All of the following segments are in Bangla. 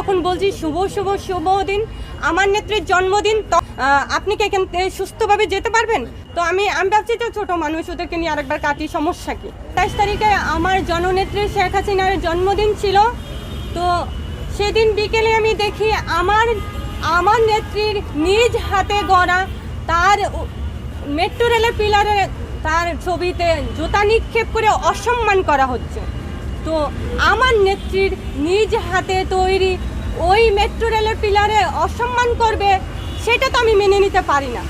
যখন বলছি শুভ শুভ শুভ দিন, আমার নেত্রীর জন্মদিন আপনি কি এখান সুস্থভাবে যেতে পারবেন? তো আমি আমি ভাবছি তো ছোট মানুষ, ওদেরকে নিয়ে আরেকবার কাটি, সমস্যা কি? তেইশ তারিখে আমার জননেত্রী শেখ হাসিনার জন্মদিন ছিল। তো সেদিন বিকেলে আমি দেখি আমার আমার নেত্রীর নিজ হাতে গড়া তার মেট্রো রেলের পিলারে তার ছবিতে জুতা নিক্ষেপ করে অসম্মান করা হচ্ছে। তো আমার নেত্রীর নিজ হাতে তৈরি ওই মেট্রো রেলের পিলারে অসম্মান করবে, সেটা তো আমি মেনে নিতে পারি না।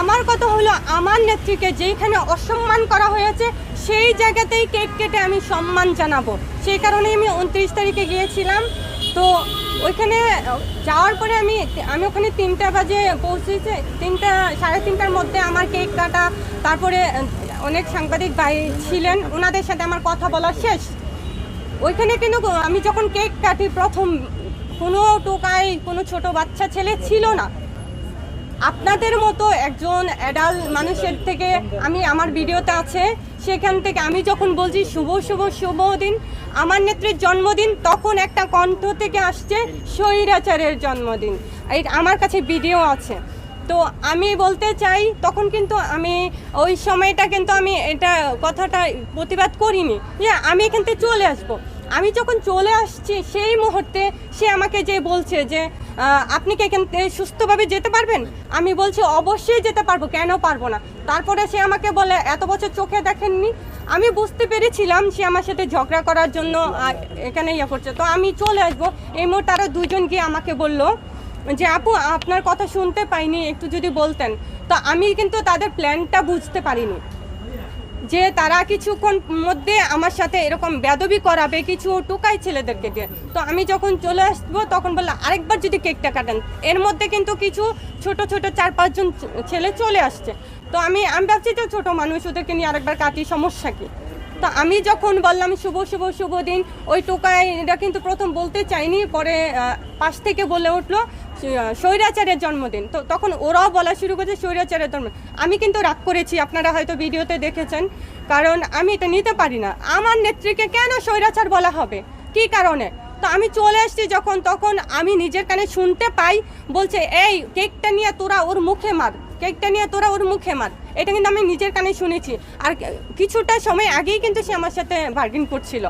আমার কথা হলো, আমার নেত্রীকে যেইখানে অসম্মান করা হয়েছে, সেই জায়গাতেই কেক কেটে আমি সম্মান জানাব। সেই কারণে আমি উনত্রিশ তারিখে গিয়েছিলাম। তো ওইখানে যাওয়ার পরে আমি আমি ওখানে তিনটা বাজে পৌঁছেছে, তিনটা, সাড়ে তিনটার মধ্যে আমার কেক কাটা, তারপরে অনেক সাংবাদিক ভাই ছিলেন, ওনাদের সাথে আমার কথা বলা শেষ। ওইখানে কিন্তু আমি যখন কেক কাটি প্রথম কোনো টোকাই, কোনো ছোট বাচ্চা ছেলে ছিল না। আপনাদের মতো একজন অ্যাডাল মানুষের থেকে আমি, আমার ভিডিওতে আছে, সেখান থেকে আমি যখন বলছি শুভ শুভ শুভ দিন, আমার নেত্রীর জন্মদিন, তখন একটা কণ্ঠ থেকে আসছে স্বৈরাচারের জন্মদিন। এই আমার কাছে ভিডিও আছে। তো আমি বলতে চাই, তখন কিন্তু আমি, ওই সময়টা কিন্তু আমি এটা কথাটা প্রতিবাদ করিনি। যে আমি এখান থেকে চলে আসব। আমি যখন চলে আসছি সেই মুহূর্তে সে আমাকে যে বলছে যে আপনি কি এখান সুস্থভাবে যেতে পারবেন? আমি বলছি, অবশ্যই যেতে পারব, কেন পারব না? তারপরে সে আমাকে বলে, এত বছর চোখে দেখেননি? আমি বুঝতে পেরেছিলাম সে আমার সাথে ঝগড়া করার জন্য এখানে ইয়ে করছে। তো আমি চলে আসব। এই মুহূর্তে আরও দুজন গিয়ে আমাকে বলল যে, আপু, আপনার কথা শুনতে পাইনি, একটু যদি বলতেন। তো আমি কিন্তু তাদের প্ল্যানটা বুঝতে পারিনি। যে তারা কিছুক্ষণ মধ্যে আমার সাথে এরকম বেদবি করাবে, কিছু টোকাই ছেলেদেরকে দিয়ে। তো আমি যখন চলে আসব, তখন বললাম আরেকবার যদি কেকটা কাটেন। এর মধ্যে কিন্তু কিছু ছোট ছোট চার পাঁচজন ছেলে চলে আসছে। তো আমি আমি ভাবছি তো ছোট মানুষ, ওদেরকে নিয়ে আরেকবার কাটি, সমস্যা কি? তো আমি যখন বললাম, শুভ শুভ শুভ দিন। ওই টোকাই এটা কিন্তু প্রথম বলতে চাইনি পরে পাশ থেকে বলে উঠল স্বৈরাচারের জন্মদিন। তো তখন ওরাও বলা শুরু করেছে স্বৈরাচারের জন্ম। আমি কিন্তু রাগ করেছি, আপনারা হয়তো ভিডিওতে দেখেছেন। কারণ আমি এটা নিতে পারি না। আমার নেত্রীকে কেন স্বৈরাচার বলা হবে? কি কারণে? তো আমি চলে আসছি যখন, তখন আমি নিজের কানে শুনতে পাই, বলছে, এই, কেকটা নিয়ে তোরা ওর মুখে মার। কেকটা নিয়ে তোরা ওর মুখে মার। এটা কিন্তু আমি নিজের কানে শুনেছি। আর কিছুটা সময় আগেই কিন্তু সে আমার সাথে বার্গেন করছিল।